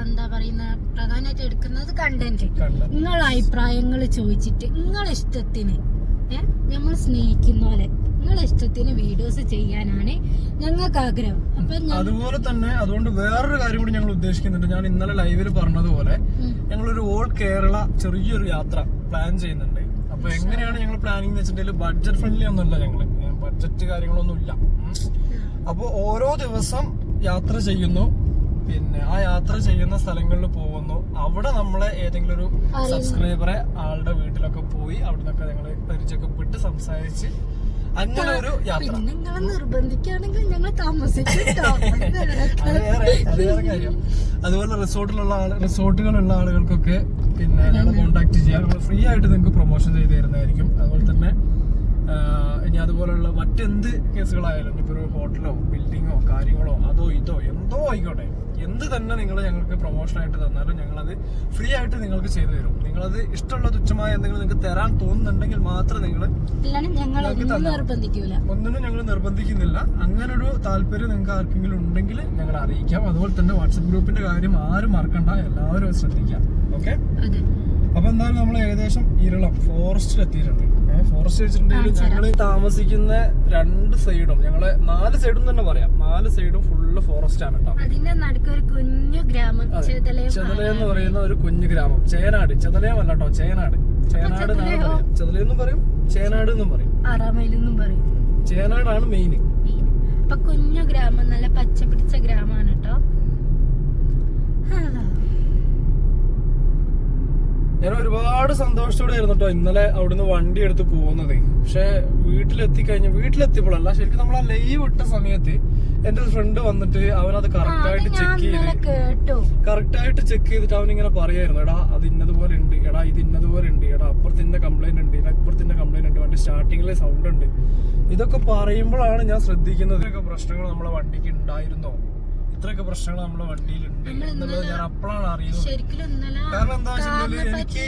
എന്താ പറയുന്ന പ്രധാനമായിട്ട് എടുക്കുന്നത് കണ്ടന്റ് കണ്ട് നിങ്ങളെ അഭിപ്രായങ്ങൾ ചോദിച്ചിട്ട് നിങ്ങളെ ഇഷ്ടത്തിന് നമ്മൾ സ്നേഹിക്കുന്ന പോലെ. നിങ്ങളെ ഇഷ്ടത്തിന് വീഡിയോസ് ചെയ്യാനാണ് ഞങ്ങൾക്ക് ആഗ്രഹം അപ്പൊ അതുപോലെ തന്നെ അതുകൊണ്ട് വേറൊരു കാര്യം കൂടി ഞങ്ങൾ ഉദ്ദേശിക്കുന്നുണ്ട്. ഞാൻ ഇന്നലെ ലൈവിൽ പറഞ്ഞതുപോലെ. ഞങ്ങളൊരു ഓൾ കേരള ചെറിയൊരു യാത്ര പ്ലാൻ ചെയ്യുന്നുണ്ട്. അപ്പൊ എങ്ങനെയാണ് ഞങ്ങൾ പ്ലാനിങ് എന്ന് വെച്ചിട്ടുണ്ടെങ്കിൽ ബഡ്ജറ്റ് ഫ്രണ്ട്ലി ഒന്നുമില്ല ഞങ്ങൾ. ബഡ്ജറ്റ് കാര്യങ്ങളൊന്നുമില്ല അപ്പോൾ ഓരോ ദിവസം യാത്ര ചെയ്യുന്നു. പിന്നെ ആ യാത്ര ചെയ്യുന്ന സ്ഥലങ്ങളിൽ പോകുന്നു. അവിടെ നമ്മളെ ഏതെങ്കിലും ഒരു സബ്സ്ക്രൈബറെ ആളുടെ വീട്ടിലൊക്കെ പോയി അവിടെ നിന്നൊക്കെ ഞങ്ങൾ പരിചയപ്പെട്ട് സംസാരിച്ച് അങ്ങനെ ഒരു യാത്ര. നിങ്ങളെ നിർബന്ധിക്കുകയാണെങ്കിൽ ഞങ്ങൾ താമസിക്കും അതുപോലെ റിസോർട്ടിലുള്ള ആൾ റിസോർട്ടുകളുള്ള ആളുകൾക്കൊക്കെ പിന്നെ ഞങ്ങൾ കോൺടാക്ട് ചെയ്യാം. നമ്മൾ ഫ്രീ ആയിട്ട് നിങ്ങൾക്ക് പ്രൊമോഷൻ ചെയ്ത് തരുന്നതായിരിക്കും. അതുപോലെ തന്നെ ഇനി അതുപോലെയുള്ള മറ്റെന്ത് കേസുകളായാലും ഇപ്പോൾ ഒരു ഹോട്ടലോ ബിൽഡിങ്ങോ കാര്യങ്ങളോ അതോ ഇതോ എന്തോ ആയിക്കോട്ടെ. എന്ത് തന്നെ നിങ്ങൾ ഞങ്ങൾക്ക് പ്രൊമോഷൻ ആയിട്ട് തന്നാലും ഞങ്ങളത് ഫ്രീ ആയിട്ട് നിങ്ങൾക്ക് ചെയ്തു തരും. നിങ്ങളത് ഇഷ്ടമുള്ള തുച്ഛമായ എന്തെങ്കിലും നിങ്ങൾക്ക് തരാൻ തോന്നുന്നുണ്ടെങ്കിൽ മാത്രം നിങ്ങൾ ഒന്നിനും ഞങ്ങൾ നിർബന്ധിക്കുന്നില്ല. അങ്ങനെ ഒരു താല്പര്യം നിങ്ങൾക്ക് ആർക്കെങ്കിലും ഉണ്ടെങ്കിൽ ഞങ്ങൾ അറിയിക്കാം. അതുപോലെ തന്നെ വാട്സപ്പ് ഗ്രൂപ്പിന്റെ കാര്യം ആരും മറക്കണ്ട. എല്ലാവരും ശ്രദ്ധിക്കാം. ഓക്കെ അപ്പൊ എന്തായാലും നമ്മൾ ഏകദേശം ഇരളം ഫോറസ്റ്റിൽ എത്തിയിട്ടുണ്ട്. ഫോറസ്റ്റ് വെച്ചിട്ടുണ്ടെങ്കിൽ ഞങ്ങൾ താമസിക്കുന്ന രണ്ട് സൈഡും ഞങ്ങൾ നാല് സൈഡും തന്നെ പറയാം. നാല് സൈഡും ഫുള്ള് ഫോറസ്റ്റ് ആണ് കേട്ടോ. കുഞ്ഞു ഗ്രാമം ചെതല എന്ന് പറയുന്ന ഒരു കുഞ്ഞു ഗ്രാമം. ചേനാട്. ചെതലയമല്ല കേട്ടോ ചേനാട്. ചേനാട് ചെതല എന്നും പറയും ചേനാട് എന്നും പറയും. ചേനാടാണ് മെയിൻ കുഞ്ഞു ഗ്രാമം നല്ല പച്ച പിടിച്ച ഗ്രാമമാണ് കേട്ടോ. അല്ലാ. ഞാൻ ഒരുപാട് സന്തോഷത്തോടെ ആയിരുന്നു കേട്ടോ ഇന്നലെ അവിടുന്ന് വണ്ടി എടുത്ത് പോകുന്നത്. പക്ഷെ വീട്ടിലെത്തി കഴിഞ്ഞ് വീട്ടിലെത്തിയപ്പോഴല്ല ശരിക്കും നമ്മൾ ആ ലൈവ് ഇട്ട സമയത്ത് എന്റെ ഒരു ഫ്രണ്ട് വന്നിട്ട് അവനത് കറക്റ്റ് അത് ആയിട്ട് ചെക്ക് ചെയ്ത് കറക്റ്റായിട്ട് കേട്ടു. കറക്റ്റ് ആയിട്ട് ചെക്ക് ചെയ്തിട്ട് അവൻ ഇങ്ങനെ പറയായിരുന്നു എടാ അത് ഇന്നതുപോലെ ഉണ്ട് എടാ ഇത് ഇന്നതുപോലെ ഉണ്ട് എടാ അപ്പുറത്തിന്റെ കംപ്ലൈന്റ് ഉണ്ട് അപ്പുറത്തിന്റെ കംപ്ലൈന്റ് ഉണ്ട് വണ്ടി സ്റ്റാർട്ടിങ്ങിലെ സൗണ്ട് ഉണ്ട്. ഇതൊക്കെ പറയുമ്പോഴാണ് ഞാൻ ശ്രദ്ധിക്കുന്നത്. ഇതൊക്കെ പ്രശ്നങ്ങൾ നമ്മളെ വണ്ടിക്ക് ഉണ്ടായിരുന്നോ? ഇത്രയൊക്കെ പ്രശ്നങ്ങൾ നമ്മളെ വണ്ടിയിലുണ്ട്. എന്നുള്ളത് ഞാൻ അപ്പോഴാണ് അറിയുന്നത്. കാരണം എന്താ വെച്ചിട്ടുണ്ടെങ്കിൽ എനിക്ക്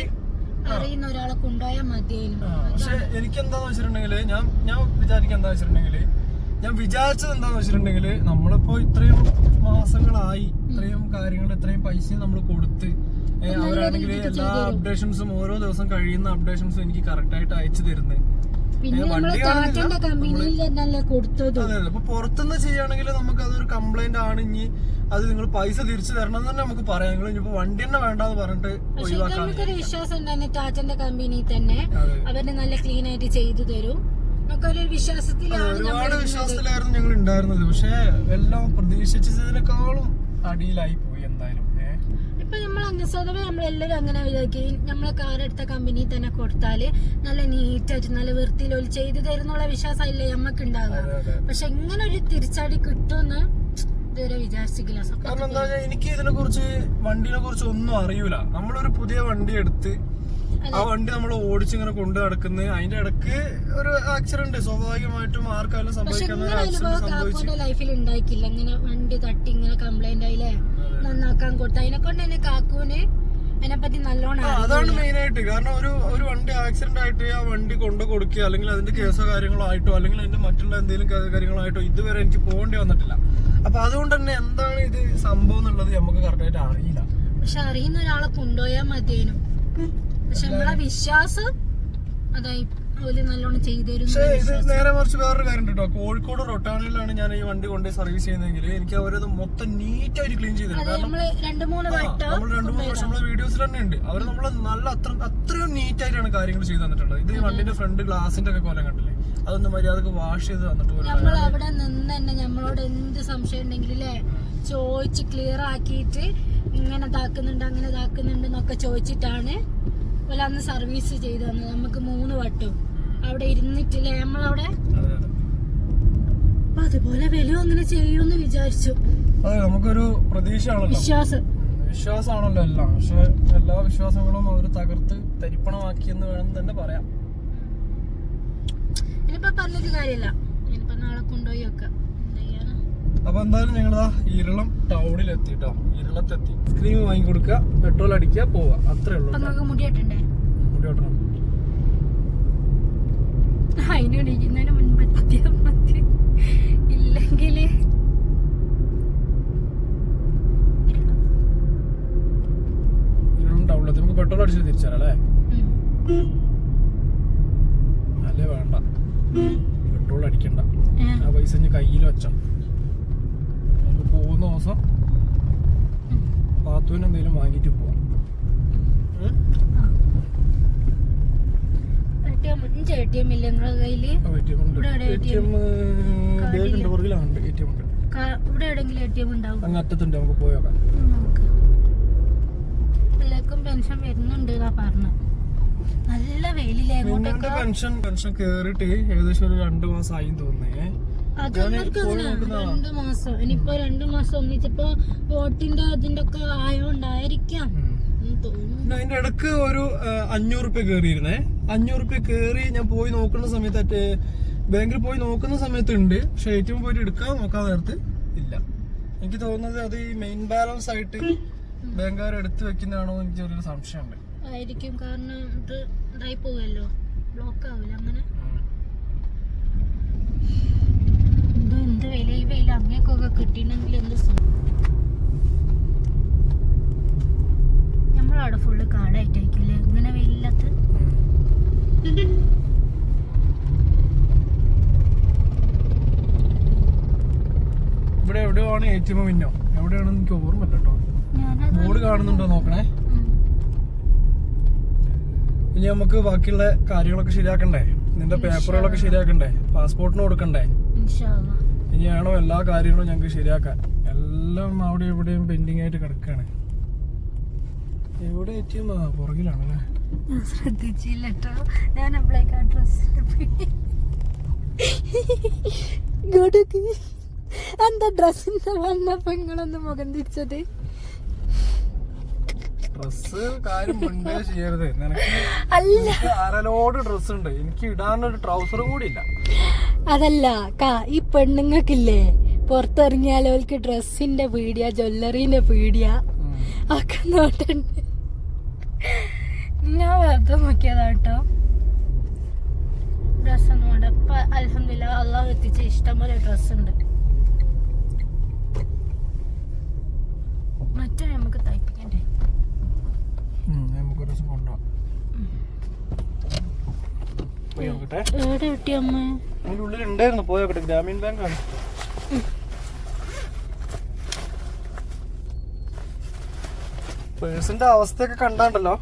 അറിയുന്ന ഒരാളെ കൊണ്ടുപോയാൽ മതിയായിരുന്നു. പക്ഷെ എനിക്ക് എന്താന്ന് വെച്ചിട്ടുണ്ടെങ്കിൽ ഞാൻ ഞാൻ വിചാരിക്കുക എന്താ വെച്ചിട്ടുണ്ടെങ്കിൽ ഞാൻ വിചാരിച്ചത് എന്താന്ന് വെച്ചിട്ടുണ്ടെങ്കിൽ നമ്മളിപ്പോ ഇത്രയും മാസങ്ങളായി ഇത്രയും കാര്യങ്ങൾ ഇത്രയും പൈസ നമ്മൾ കൊടുത്ത് അവരാണെങ്കിൽ എല്ലാ അപ്ഡേഷൻസും ഓരോ ദിവസം കഴിയുന്ന അപ്ഡേഷൻസും എനിക്ക് കറക്റ്റ് ആയിട്ട് അയച്ചു തരുന്നത്. പിന്നെ നമ്മൾ വണ്ടി കാണുന്നില്ല. ടാറ്റന്റെ കമ്പനിയിൽ തന്നെയല്ലേ കൊടുത്തതും. അപ്പൊ പുറത്തുനിന്ന് ചെയ്യുകയാണെങ്കിൽ നമുക്ക് അതൊരു കംപ്ലൈന്റ് ആണ്. ഇനി അത് നിങ്ങൾ പൈസ തിരിച്ചു തരണം എന്ന് തന്നെ നമുക്ക് പറയാം. നിങ്ങൾ ഇനിയിപ്പോ വണ്ടി തന്നെ വേണ്ടെന്ന് പറഞ്ഞിട്ട് നമുക്കൊരു വിശ്വാസം ഉണ്ടായിരുന്നു ടാറ്റന്റെ കമ്പനി തന്നെ അവർ നല്ല ക്ലീൻ ആയിട്ട് ചെയ്തു തരും. ഒരുപാട് വിശ്വാസത്തിലായിരുന്നു ഞങ്ങൾ ഉണ്ടായിരുന്നത്. പക്ഷെ എല്ലാം പ്രതീക്ഷിച്ചതിനേക്കാളും അടിയിലായി. ഇപ്പൊ നമ്മൾ അങ്ങ് സ്വതവേ നമ്മളെല്ലാവരും അങ്ങനെ വിചാരിക്കും. നമ്മളെ കാർ എടുത്ത കമ്പനി തന്നെ കൊടുത്താൽ നല്ല നീറ്റായിട്ട് നല്ല വൃത്തിയിൽ ഒരു ചെയ്തു തരുന്നുള്ള വിശ്വാസമല്ലേ നമുക്ക് ഉണ്ടാവുക. അതെ അതെ. പക്ഷെ ഇങ്ങനെ ഒരു തിരിച്ചടി കിട്ടുമെന്ന് ഇതുവരെ വിചാരിച്ചിട്ടില്ല. സത്യം. കാരണം എന്താ വെച്ചാൽ എനിക്ക് ഇതിനെ കുറിച്ച് വണ്ടിനെ കുറിച്ച് ഒന്നും അറിയൂല. നമ്മളൊരു പുതിയ വണ്ടി എടുത്ത് ആ വണ്ടി നമ്മൾ ഓടിച്ചിങ്ങനെ കൊണ്ടു നടക്കുന്ന അതിന്റെ ഇടയ്ക്ക് ഒരു ആക്സിഡന്റ് സ്വാഭാവികമായിട്ടും ആർക്കാലും സംഭവിക്കുന്ന ലൈഫിൽ ഉണ്ടായിക്കില്ല ഇങ്ങനെ വണ്ടി തട്ടി ഇങ്ങനെ കംപ്ലൈന്റ് ആയില്ലേ? നന്നാക്കാൻ കൊടുത്തു. അതിനെ കൊണ്ട് തന്നെ കാക്കൂന് അതിനെ പറ്റി നല്ലോണം അതാണ് മെയിൻ ആയിട്ട് കാരണം ഒരു ഒരു വണ്ടി ആക്സിഡന്റ് ആയിട്ട് ആ വണ്ടി കൊണ്ടു കൊടുക്കുക അല്ലെങ്കിൽ അതിന്റെ കേസോ കാര്യങ്ങളോ ആയിട്ടോ അല്ലെങ്കിൽ അതിന്റെ മറ്റുള്ള എന്തെങ്കിലും കാര്യങ്ങളോ ആയിട്ടോ ഇതുവരെ എനിക്ക് പോകേണ്ടി വന്നിട്ടില്ല. അപ്പൊ അതുകൊണ്ട് തന്നെ എന്താണ് ഇത് സംഭവം എന്നുള്ളത് നമുക്ക് കറക്റ്റ് ആയിട്ട് അറിയില്ല. പക്ഷെ അറിയുന്ന ഒരാളെ കൊണ്ടുപോയാൽ മതിയേനും. പക്ഷെ നമ്മളെ വിശ്വാസം അതായി നല്ലോണം പക്ഷേ ഇത് നേരെ മറിച്ച് വേറൊരു കാര്യം കേട്ടോ. കോഴിക്കോട് റൊട്ടാണിലാണ് ഞാൻ ഈ വണ്ടി കൊണ്ട് സർവീസ് ചെയ്യുന്നതെങ്കിൽ എനിക്ക് അവരത് മൊത്തം നീറ്റ് ആയിട്ട് ക്ലീൻ ചെയ്തിട്ടുണ്ട് കാരണം രണ്ടു മൂന്ന് നമ്മൾ രണ്ടു മൂന്ന് വർഷം നമ്മളെ വീഡിയോസിൽ തന്നെ ഉണ്ട്. അവർ നമ്മൾ നല്ല അത്ര അത്രയും നീറ്റ് ആയിട്ടാണ് കാര്യങ്ങൾ ചെയ്തു തന്നിട്ടുള്ളത്. ഇത് ഈ വണ്ടിന്റെ ഫ്രണ്ട് ഗ്ലാസിന്റെ ഒക്കെ കൊല്ലം കണ്ടില്ലേ? അതൊന്ന് മര്യാദയ്ക്ക് വാഷ് ചെയ്ത് തന്നിട്ട് നമ്മൾ അവിടെ നിന്ന് തന്നെ നമ്മളോട് എന്ത് സംശയം ഉണ്ടെങ്കിലേ ചോദിച്ച് ക്ലിയർ ആക്കിയിട്ട് ഇങ്ങനെ ഇതാക്കുന്നുണ്ട് അങ്ങനെ ഇതാക്കുന്നുണ്ട് എന്നൊക്കെ ചോദിച്ചിട്ടാണ് അന്ന് സർവീസ് ചെയ്തു തന്നത്. നമുക്ക് മൂന്ന് വട്ടം. അവിടെ ഇരുന്നിട്ടില്ലേ? നമ്മളവിടെ? അപ്പൊ അതുപോലെ വില അങ്ങനെ ചെയ്യുമെന്ന് വിചാരിച്ചു. അതെ നമുക്കൊരു പ്രതീക്ഷയാണല്ലോ. വിശ്വാസം. വിശ്വാസമാണല്ലോ എല്ലാം. പക്ഷെ എല്ലാ വിശ്വാസങ്ങളും അവർ തകർത്ത് തരിപ്പണമാക്കിയെന്ന് വേണം തന്നെ പറയാം. ഇനിയിപ്പോ പറഞ്ഞിട്ട് കാര്യമില്ല. ഇനിയിപ്പോ നാളെ കൊണ്ടുപോയി വെക്കാം. അപ്പൊ എന്തായാലും ഞങ്ങളാ ഇരുളം ടൗണിൽ എത്തിട്ടോ ഇരുളത്തെത്തി സ്ക്രീം വാങ്ങി കൊടുക്കുക പെട്രോൾ അടിക്കുക പോവുക. അത്രേ ഉള്ളൂ മുടി വെട്ടണം. അതിന് ഇടിക്കുന്നതിന് മുൻപ് എത്തിയാൽ മതി. ഇല്ലെങ്കിൽ നമുക്ക് പെട്രോൾ അടിച്ച് തിരിച്ചാലേ. അല്ലേ വേണ്ട. പെട്രോൾ അടിക്കണ്ട. ആ പൈസ ഇനി കയ്യിൽ വെച്ചോ. നമുക്ക് പോകുന്ന ദിവസം പാത്തുവിന് എന്തെങ്കിലും വാങ്ങിയിട്ട് പോവാം. എല്ലാവർക്കും പെൻഷൻ വരുന്നുണ്ട് എന്നാ പറഞ്ഞ. നല്ല വെയിലില്ലേ പെൻഷൻ പെൻഷൻ കേറിട്ട് ഏകദേശം ഒരു രണ്ട് മാസം ആയി തോന്നുന്നേ. രണ്ടു മാസം. ഇനിയിപ്പോ രണ്ടു മാസം ഒന്നിച്ചപ്പോ വോട്ടിന്റെ അതിന്റെ ഒക്കെ ആയോണ്ടായിരിക്കാം അതിന്റെ ഇടയ്ക്ക് ഒരു അഞ്ഞൂറ് റുപ്യ കേറിയിരുന്നേ. അഞ്ഞൂറ് റുപ്യ കയറി ഞാൻ പോയി നോക്കുന്ന സമയത്ത് ബാങ്കിൽ പോയി നോക്കുന്ന സമയത്ത് ഉണ്ട് പക്ഷെ എ ടി എം പോയിട്ട് എടുക്കാൻ നോക്കാൻ നേരത്ത് ഇല്ല. എനിക്ക് തോന്നുന്നത് അത് ഈ മെയിൻ ബാലൻസ് ആയിട്ട് ബാങ്കുകാർ എടുത്ത് വെക്കുന്നതാണോ എനിക്ക് ചെറിയൊരു സംശയമുണ്ട്. ആയിരിക്കും. കാരണം ഇത് ഇതായി പോവല്ലോ. ബ്ലോക്ക് ആവില്ല അങ്ങനെ. എന്തോ വില ഈ വില. അങ്ങേക്കൊക്കെ കിട്ടിയിട്ടുണ്ടെങ്കിൽ എന്ത് നമ്മളവിടെ ഫുള്ള് കാടായിട്ടായിരിക്കില്ലേ ഇങ്ങനെ വെയിലില്ലാത്ത ഇവിടെ എവിടെയാണ് ഏറ്റവും മിന്നോ? എവിടെയാണെന്ന് എനിക്ക് ഓർമ്മയില്ല കേട്ടോ. ബോർഡ് കാണുന്നുണ്ടോ നോക്കണേ? ഇനി നമുക്ക് ബാക്കിയുള്ള കാര്യങ്ങളൊക്കെ ശരിയാക്കണ്ടേ? നിന്റെ പേപ്പറുകളൊക്കെ ശരിയാക്കണ്ടേ? പാസ്പോർട്ടിന് കൊടുക്കണ്ടേ. ഇനിയാണോ എല്ലാ കാര്യങ്ങളും ഞങ്ങൾക്ക് ശരിയാക്കാൻ? എല്ലാം അവിടെ എവിടെയും പെൻഡിങ് ആയിട്ട് കിടക്കാണ്. എവിടെ എത്തിയെന്നാ? പുറകിലാണ് അല്ലേ ഞാൻ ശ്രദ്ധിച്ചില്ല കേട്ടോ ഞാൻ അപ്പോഴേക്ക് ആ ഇങ്ങോട്ടേക്ക്. എന്താ ഡ്രസ്സിന്റെ വന്നപ്പോ നിങ്ങളൊന്ന് മുഖം തിരിച്ചത്? ഡ്രസ് കാര്യം മുൻപേ ചെയ്യരുത്. നിനക്ക് അല്ല. എനിക്ക് അരലോട് ഡ്രസ് ഉണ്ട്. എനിക്ക് ഇടാനൊരു ട്രൗസർ കൂടി ഇല്ല. അതല്ല കാ ഈ പെണ്ണുങ്ങൾക്കില്ലേ? പുറത്തിറങ്ങിയാൽ ഡ്രസ്സിന്റെ പീടിയ ജ്വല്ലറിന്റെ പീടിയ. ഒക്കെ നോട്ടുണ്ട്. ഞാൻ വെറുതെ നോക്കിയതാട്ടോ. ഡ്രസ് ഡ്രസ്സൊന്നും വേണ്ട ഇപ്പൊ അലഹമില്ല അള്ളാഹ് എത്തിച്ച ഇഷ്ടംപോലെ ഡ്രസ് ഉണ്ട് മറ്റേ നമുക്ക് തയ്പ്പിക്കണ്ടേ? എവിടെ കിട്ടി അമ്മ? ഉള്ളിൽ ഉണ്ടായിരുന്നു പോയോക്കട്ടെ ഗ്രാമീൺ ബാങ്കാണ് പേഴ്സിന്റെ അവസ്ഥയൊക്കെ കണ്ടാണ്ടല്ലോ.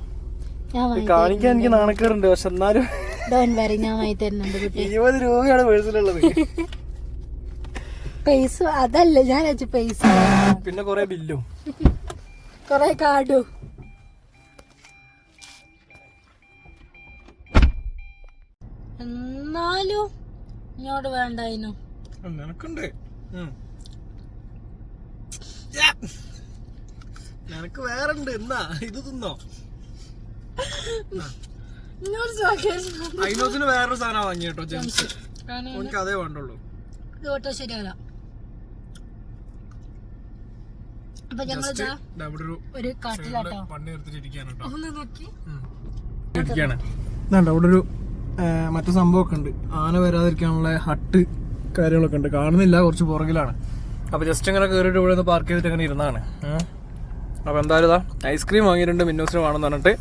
കാണിക്കാൻ എനിക്ക് നാണക്കേറുണ്ട് പക്ഷെ എന്നാലും ഡോൺ വരെ ഞാൻ വാങ്ങി തരുന്നുണ്ട് കുട്ടി. ഇരുപത് രൂപയാണ് പേഴ്സിലുള്ളത് പൈസ അതല്ല ഞാൻ വെച്ച പൈസ. പിന്നെ കൊറേ ബില്ലും. കൊറേ കാർഡും. എന്നാലും ഇങ്ങോട്ട് വേണ്ടായിരുന്നു നിനക്കുണ്ട്. നിനക്ക് വേറെ ഉണ്ട് എന്നാ ഇത് തിന്നോ? അയിനോസിന് വേറൊരു സാധനം വാങ്ങി കേട്ടോ ജെംസ് എനിക്ക് അതേ വേണ്ടുള്ളൂ. കേട്ടോ ശരിയല്ല അപ്പൊ ഞങ്ങൾ ഒരു ഒരു കാട്ടിലാട്ടോ. വണ്ടി എടുത്തിട്ട് ഒന്ന് നോക്കി. ഇരിക്കാണ് ഇതാണ്ട് അവിടെ ഒരു മറ്റു സംഭവമൊക്കെ ഉണ്ട്. ആന വരാതിരിക്കാനുള്ള ഹട്ട് കാര്യങ്ങളൊക്കെ ഉണ്ട്. കാണുന്നില്ല കുറച്ച് പുറകിലാണ്. അപ്പൊ ജസ്റ്റ് ഇങ്ങനെ കയറിയിട്ട് ഇവിടെ നിന്ന് പാർക്ക് ചെയ്തിട്ട് അങ്ങനെ ഇരുന്നാണ്. അപ്പൊ എന്തായാലും ഐസ്ക്രീം വാങ്ങിയിട്ടുണ്ട് മിന്നോസിന് വേണമെന്ന് പറഞ്ഞിട്ട്.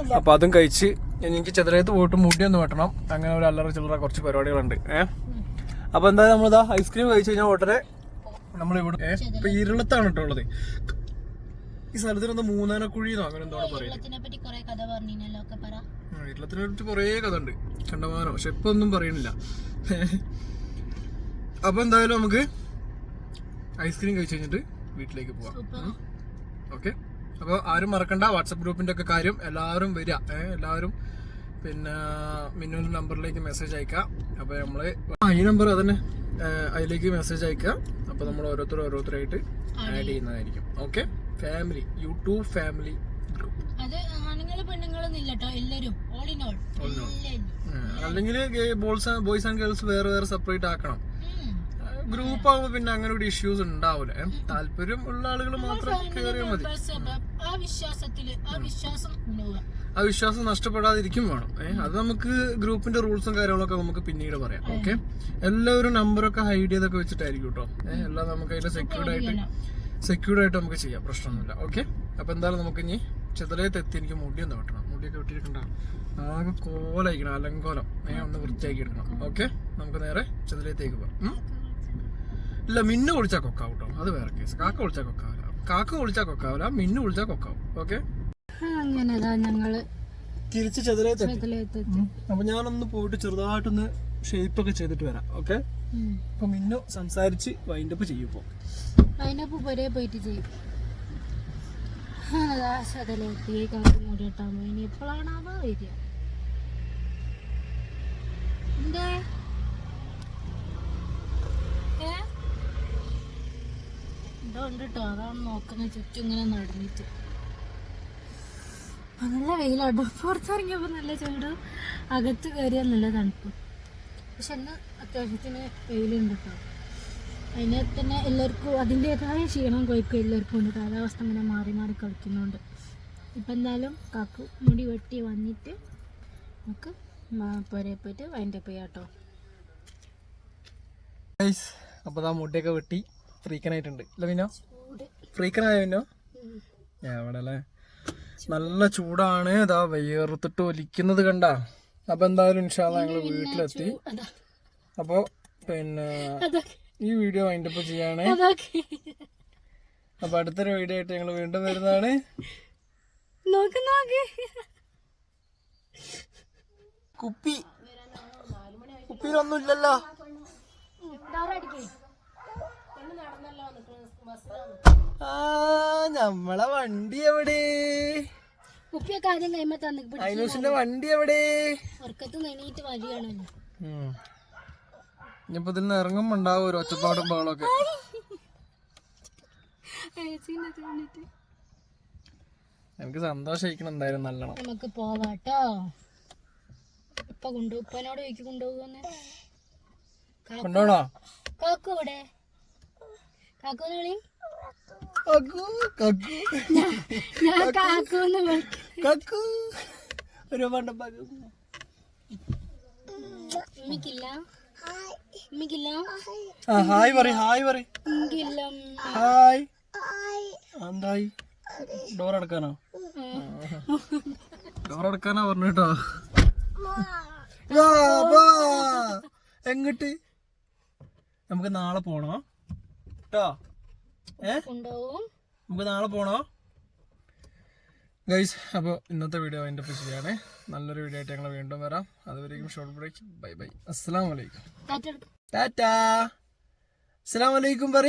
കിട്ടുന്നില്ല അപ്പൊ അതും കഴിച്ച് എനിക്ക് ചെതലയത്ത് പോയിട്ട് മുടി ഒന്ന് വെട്ടണം. അങ്ങനെ ഒരു അല്ലറ ചില്ലറ കുറച്ച് പരിപാടികളുണ്ട്. ഏഹ് അപ്പൊ എന്തായാലും നമ്മളിതാ ഐസ്ക്രീം കഴിച്ചു കഴിഞ്ഞാൽ ഉടനെ നമ്മൾ ഇവിടെ ഇപ്പൊ ഇരുളത്താണ് കേട്ടോ ഉള്ളത്. ഈ സ്ഥലത്തിനൊന്ന് മൂന്നാനക്കുഴി എന്നോ അങ്ങനെ എന്തോ പറയുന്നത് ഇരുളത്തിനെ കുറിച്ച് കുറേ കഥ ഉണ്ട് കണ്ടമാനം. പക്ഷെ ഇപ്പൊ ഒന്നും പറയണില്ല അപ്പൊ എന്തായാലും നമുക്ക് ഐസ്ക്രീം കഴിച്ചു കഴിഞ്ഞിട്ട് വീട്ടിലേക്ക് പോവാം. ഓക്കെ? അപ്പോൾ ആരും മറക്കണ്ട വാട്സപ്പ് ഗ്രൂപ്പിന്റെ ഒക്കെ കാര്യം എല്ലാവരും വരിക. എല്ലാവരും പിന്നെ മിന്നുവിന്റെ നമ്പറിലേക്ക് മെസ്സേജ് അയക്കാം. അപ്പൊ നമ്മൾ ആ ഈ നമ്പർ അതന്നെ. അതിലേക്ക് മെസ്സേജ് അയക്കാം. അപ്പൊ നമ്മൾ ഓരോരുത്തർ ഓരോരുത്തരായിട്ട് ആഡ് ചെയ്യുന്നതായിരിക്കും. Okay family YouTube family group അല്ലെങ്കിൽ ബോയ്സ് ബോയ്സ് ആൻഡ് ഗേൾസ് വേറെ വേറെ സെപ്പറേറ്റ് ആക്കണം. ഗ്രൂപ്പ് ആകുമ്പോൾ പിന്നെ അങ്ങനെ ഒരു ഇഷ്യൂസ് ഉണ്ടാവില്ല? താല്പര്യം ഉള്ള ആളുകൾ മാത്രം കയറിയാൽ മതി. ആ വിശ്വാസം ഉണ്ടാവുക ആ വിശ്വാസം നഷ്ടപ്പെടാതിരിക്കും വേണം. അത് നമുക്ക് ഗ്രൂപ്പിന്റെ റൂൾസും കാര്യങ്ങളൊക്കെ നമുക്ക് പിന്നീട് പറയാം. ഓക്കെ? എല്ലാവരും നമ്പറൊക്കെ ഹൈഡ് ചെയ്തൊക്കെ വെച്ചിട്ടായിരിക്കും കേട്ടോ എല്ലാം നമുക്ക് അതിന്റെ സെക്യൂർഡ് ആയിട്ട് സെക്യൂർഡ് ആയിട്ട് നമുക്ക് ചെയ്യാം. പ്രശ്നമൊന്നുമില്ല. ഓക്കെ? അപ്പൊ എന്തായാലും നമുക്ക് ഇനി ചെതലയത്തെത്തി എനിക്ക് മുടി ഒന്ന് വെട്ടണം. മുടിയൊക്കെ വെട്ടിയിട്ടുണ്ടാകും ആകെ കോലായിരിക്കണം അലങ്കോലം. ഏഹ് ഒന്ന് വൃത്തിയാക്കി എടുക്കണം. ഓക്കെ? നമുക്ക് നേരെ ചെതലയത്തേക്ക് പോകാം? ഇല്ല മിന്നു കുളിച്ചാൽ കൊക്കാവും കേട്ടോ അത് വേറെ കേസ്. കാക്ക കുളിച്ചാൽ കൊക്കാവില്ല കാക്ക വിളിച്ചാൽ കൊക്കാവില്ല മിന്നു വിളിച്ചാൽ കൊക്കാവും. ഓക്കെ? ഞങ്ങൾ തിരിച്ച് ചെതലയത്ത് ഇതിലെത്തി അപ്പൊ ഞാനൊന്ന് പോയിട്ട് ചെറുതായിട്ടൊന്ന് ഷേപ്പ് ഒക്കെ ചെയ്തിട്ട് വരാം. ഓക്കെ? അപ്പൊ മിന്നു സംസാരിച്ച് വൈൻഡപ്പ് ചെയ്യും ഇപ്പൊ. അതിനപ്പോ പൊരേ പോയിട്ട് ചെയ്യും. ഇനി എപ്പോഴാണാവോ വരിക? എന്തേ? എന്തോ ഉണ്ട് കേട്ടോ അതാണ് നോക്കുന്ന ചുറ്റും ഇങ്ങനെ നടന്നിട്ട്. നല്ല വെയിലാട്ടോ പുറത്തിറങ്ങിയപ്പോ നല്ല ചൂട്. അകത്ത് കയറിയാൽ നല്ല തണുപ്പ്. പക്ഷെ എന്നാ അത്യാവശ്യത്തിന് വെയിലുണ്ട് കേട്ടോ അതിനെ തന്നെ എല്ലാവർക്കും അതിന്റെതായ ക്ഷീണം കൊയ്ക്കും എല്ലാവർക്കും ഉണ്ട് കാലാവസ്ഥ ഇങ്ങനെ മാറി മാറി കളിക്കുന്നുണ്ട്. ഇപ്പം എന്തായാലും കാക്കു മുടി വെട്ടി വന്നിട്ട് നമുക്ക് പുരയെ പോയിട്ട് വൈൻഡപ്പ് ചെയ്യാം കേട്ടോ അപ്പൊ ആ മുടിയൊക്കെ വെട്ടി. ഫ്രീക്കനായിട്ടുണ്ട്. അല്ല പിന്നോ ഫ്രീക്കനായ പിന്നോ എവിടെ അല്ലേ നല്ല ചൂടാണ്. അതാ വേർത്തിട്ട് ഒലിക്കുന്നത് കണ്ട. അപ്പൊ എന്തായാലും ഇൻഷാല്ല ഞങ്ങൾ വീട്ടിലെത്തി. അപ്പോ പിന്നെ ഈ വീഡിയോ വൈൻഡപ്പ് ചെയ്യാണ്. അപ്പൊ അടുത്തൊരു വീഡിയോ ആയിട്ട് ഞങ്ങൾ വീണ്ടും വരുന്നതാണ്. കുപ്പി. കുപ്പിയിലൊന്നും ഇല്ലല്ലോ. ആ നമ്മളെ വണ്ടി എവിടെ? കുപ്പിയൊക്കെ ആദ്യം കൈമ വണ്ടി എവിടെ? ഉറക്കത്ത് നെണീറ്റ് വരികയാണല്ലോ ഇനിയിപ്പോ ഇതിൽ നിന്ന് ഇറങ്ങുമ്പോ ഉണ്ടാവും ഒരു ഒച്ചപ്പാടും ബഹളമൊക്കെ. എനിക്ക് സന്തോഷിക്കണം എന്തായാലും നല്ലോണം. നമുക്ക് പോവാട്ടോ. ഇപ്പൊ കൊണ്ടു ഉപ്പനോട് ചോദിക്കും കൊണ്ടുപോകുന്നേ കൊണ്ടോണോ കാക്കു ഞാൻ കാക്കൂന്ന് വിളിക്കും. ഒരു ഉമ്മിക്കില്ല. ഉമ്മിക്കില്ല. ഹായ് പറ ഹായ് പറ ഉമ്മിക്കില്ല ഹായ്. എന്തായി? ഡോർ അടക്കാനോ? ഡോർ അടക്കാനാ പറഞ്ഞു കേട്ടോ എങ്ങട്ട്? നമുക്ക് നാളെ പോണോ? കേട്ടോ ഏ? കൊണ്ടുപോകും. നമുക്ക് നാളെ പോണോ? ഗൈസ് അപ്പോൾ ഇന്നത്തെ വീഡിയോ അതിന്റെ ഒപ്പം ശരിയാണ് നല്ലൊരു വീഡിയോ ആയിട്ട് ഞങ്ങൾ വീണ്ടും വരാം. അതുവരേക്കും ഷോർട്ട് ബ്രേക്ക് ബൈ ബൈ അസ്സാം വലൈക്കും ടാറ്റാ. അസ്സാം വലൈക്കും പറ.